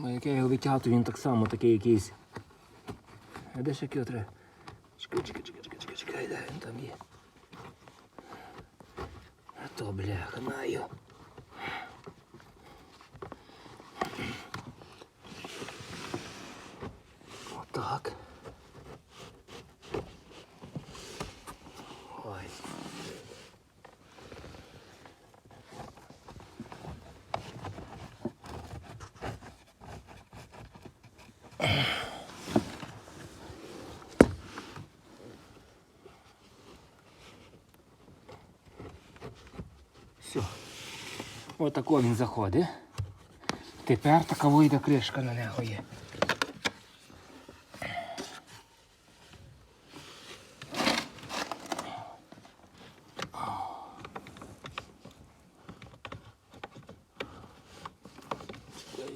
Бо як я його витягав, він так само такий якийсь. А де ще який? Чекай, чекай, чекай, чекай, чекай, чекай, де він там є. А то бляха, наю. Отак. Все. Отако він заходить. Тепер така вийде кришка на нього є.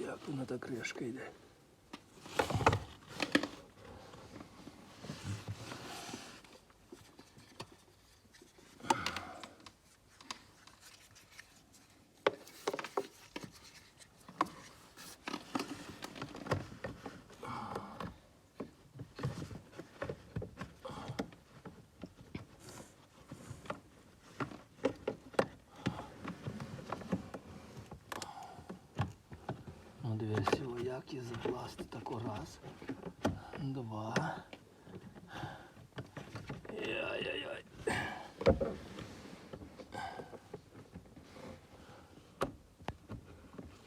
Як вона та кришка йде? Ну, дивись, о, як її закласти тако раз, два. Яй-яй-яй.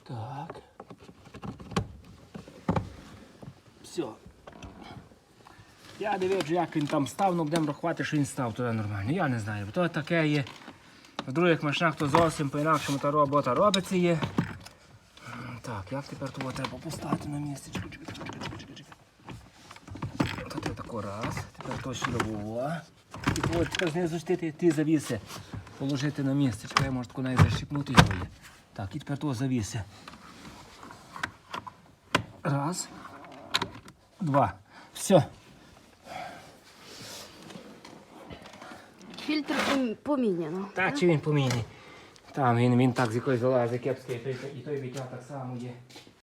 Так. Все. Я дивився, як він там став, ну будемо рахувати, що він став туди нормально. Я не знаю, бо то таке є. В других машинах то зовсім по-інакшому та робота робиться є. Так, як тепер того треба поставити на місце? Чекай, чекай, чекай, чекай, чекай, чекай. Тут я тако раз, тепер то сюди. І от тепер знизу штити ті завіси положити на місце. Чекай, може тако навіть защипнути його є. Так, і тепер того завіси. Раз. Два. Все. Фільтр пом- поміняно. Та чи він поміняний? Там він, він так з якоїсь залази кепської, і той, і той бітя так само є.